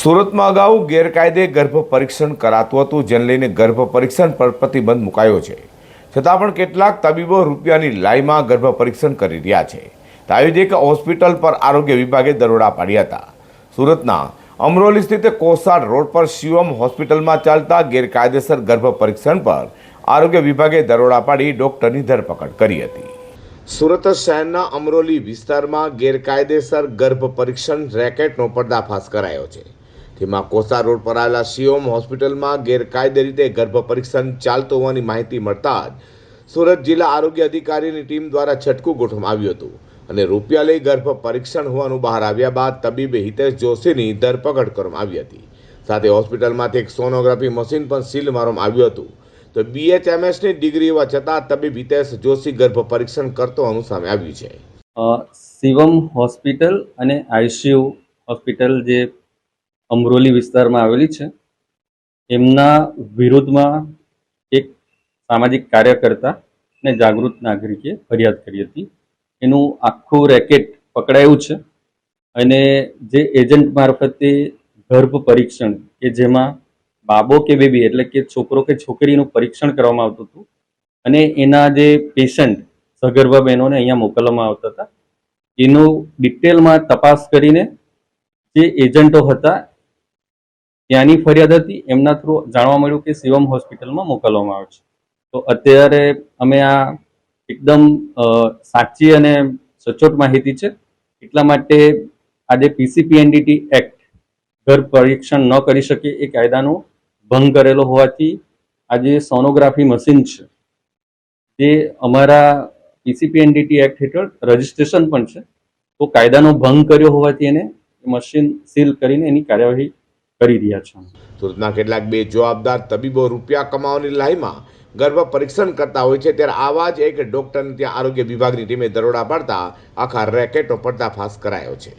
સુરતમાં અગાઉ ગેરકાયદે ગર્ભ પરીક્ષણ કરાતું હતું, જેને લઈને ગર્ભ પરીક્ષણ પર પ્રતિબંધ મુકાયો છે. છતાં પણ કેટલાક તબીબો રૂપિયાની લાઈમાં ગર્ભ પરીક્ષણ કરી રહ્યા છે. તાવી એક હોસ્પિટલ પર આરોગ્ય વિભાગે દરોડા પાડ્યા હતા. સુરતના અમરોલી સ્થિત કોસાડ રોડ પર શિવમ હોસ્પિટલમાં ચાલતા ગેરકાયદેસર ગર્ભ પરીક્ષણ પર આરોગ્ય વિભાગે દરોડા પાડી ડોક્ટરની ધરપકડ કરી હતી. સુરત શહેરના અમરોલી વિસ્તારમાં ગેરકાયદેસર ગર્ભ પરીક્ષણ રેકેટનો પર્દાફાશ કરાયો છે. જેમાં કોસા રોડ પર આવેલા શિવમ હોસ્પિટલમાં ગેરકાયદે રીતે ગર્ભ પરીક્ષણ ચાલતું હોવાની માહિતી મળતા જ સુરત જિલ્લા આરોગ્ય અધિકારીની ટીમ દ્વારા છટકું ગોઠવવામાં આવ્યું હતું અને રૂપિયા લઈ ગર્ભ પરીક્ષણ હોવાનું બહાર આવ્યા બાદ તબીબે હિતેશ જોશીની ધરપકડ કરવામાં આવી હતી. સાથે હોસ્પિટલમાંથી એક સોનોગ્રાફી મશીન પણ સીલ મારવામાં આવ્યું હતું. તો બીએચએમએસની ડિગ્રી હોવા છતાં તબીબ હિતેશ જોશી ગર્ભ પરીક્ષણ કરતો હોવાનું સામે આવ્યું છે. શિવમ હોસ્પિટલ અને આઈસીયુ હોસ્પિટલ જે અમરોલી વિસ્તારમાં આવેલી છે. એમના વિરોધમાં એક સામાજિક કાર્યકર્તા અને જાગૃત નાગરિકે ફરિયાદ કરી હતી. એનું આખું રેકેટ પકડાયું છે અને જે એજન્ટ મારફતે ગર્ભ પરીક્ષણ કે જેમાં બાબો કે બેબી એટલે કે છોકરો કે છોકરીનું પરીક્ષણ કરવામાં આવતું હતું અને એના જે પેશન્ટ સગર્ભા બહેનોને અહીંયા મોકલવામાં આવતા હતા. એનું ડિટેલમાં તપાસ કરીને જે એજન્ટો હતા ત્યાંની ફરિયાદ હતી, એમના થ્રુ જાણવા મળ્યું કે શિવમ હોસ્પિટલમાં મોકલવામાં આવે છે. તો અત્યારે અમે આ એકદમ સાચી અને સચોટ માહિતી છે. એટલા માટે આજે પીસીપીએનડીટી એક્ટ ઘર પરીક્ષણ ન કરી શકે એ કાયદાનો ભંગ કરેલો હોવાથી આજે સોનોગ્રાફી મશીન છે. જે અમારા પીસીપીએનડીટી એક્ટ હેઠળ રજિસ્ટ્રેશન પણ છે. તો કાયદાનો ભંગ કર્યો હોવાથી એને મશીન સીલ કરીને એની કાર્યવાહી કરી રહ્યા છે. સુરતના કેટલાક બે જવાબદાર તબીબો રૂપિયા કમાવાની લાઈમાં ગર્ભ પરીક્ષણ કરતા હોય છે, ત્યારે આવા જ એક ડોક્ટરને ત્યાં આરોગ્ય વિભાગની ટીમે દરોડા પાડતા આખા રેકેટો પર્દાફાશ કરાયો છે.